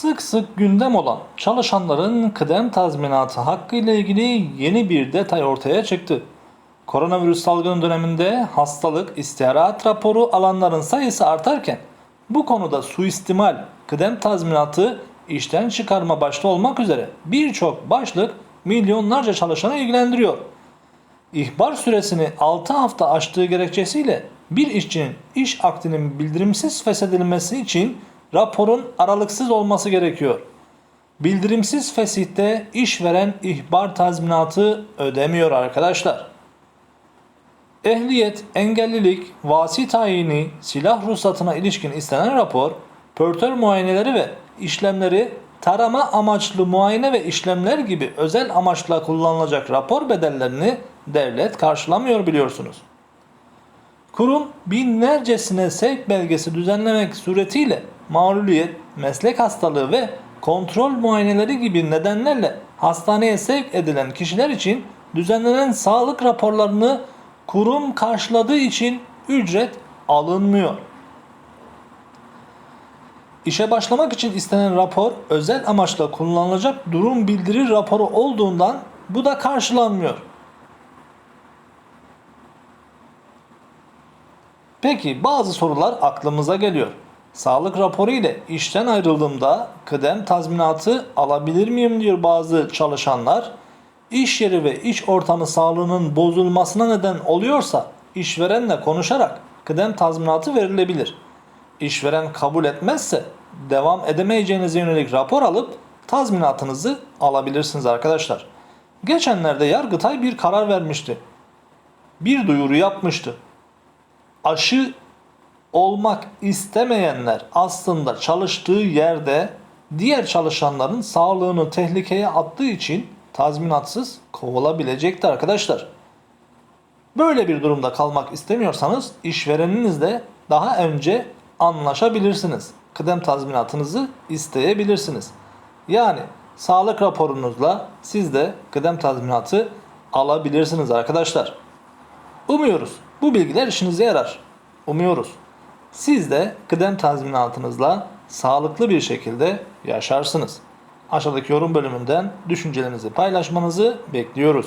Sık sık gündem olan çalışanların kıdem tazminatı hakkı ile ilgili yeni bir detay ortaya çıktı. Koronavirüs salgını döneminde hastalık istirahat raporu alanların sayısı artarken bu konuda suistimal, kıdem tazminatı işten çıkarma başta olmak üzere birçok başlık milyonlarca çalışanı ilgilendiriyor. İhbar süresini 6 hafta aştığı gerekçesiyle bir işçinin iş akdinin bildirimsiz feshedilmesi için raporun aralıksız olması gerekiyor. Bildirimsiz fesihte işveren ihbar tazminatı ödemiyor arkadaşlar. Ehliyet, engellilik, vasi tayini, silah ruhsatına ilişkin istenen rapor, pörtör muayeneleri ve işlemleri, tarama amaçlı muayene ve işlemler gibi özel amaçla kullanılacak rapor bedellerini devlet karşılamıyor biliyorsunuz. Kurum binlercesine sevk belgesi düzenlemek suretiyle mağluliyet, meslek hastalığı ve kontrol muayeneleri gibi nedenlerle hastaneye sevk edilen kişiler için düzenlenen sağlık raporlarını kurum karşıladığı için ücret alınmıyor. İşe başlamak için istenen rapor özel amaçla kullanılacak durum bildirir raporu olduğundan bu da karşılanmıyor. Peki bazı sorular aklımıza geliyor. Sağlık raporu ile işten ayrıldığımda kıdem tazminatı alabilir miyim diyor bazı çalışanlar. İş yeri ve iş ortamı sağlığının bozulmasına neden oluyorsa işverenle konuşarak kıdem tazminatı verilebilir. İşveren kabul etmezse devam edemeyeceğinize yönelik rapor alıp tazminatınızı alabilirsiniz arkadaşlar. Geçenlerde Yargıtay bir karar vermişti. Bir duyuru yapmıştı aşı olmak istemeyenler aslında çalıştığı yerde diğer çalışanların sağlığını tehlikeye attığı için tazminatsız kovulabilecekti arkadaşlar. Böyle bir durumda kalmak istemiyorsanız işvereninizle daha önce anlaşabilirsiniz. Kıdem tazminatınızı isteyebilirsiniz. Yani sağlık raporunuzla siz de kıdem tazminatı alabilirsiniz arkadaşlar. Umuyoruz bu bilgiler işinize yarar. Umuyoruz. Siz de kıdem tazminatınızla sağlıklı bir şekilde yaşarsınız. Aşağıdaki yorum bölümünden düşüncelerinizi paylaşmanızı bekliyoruz.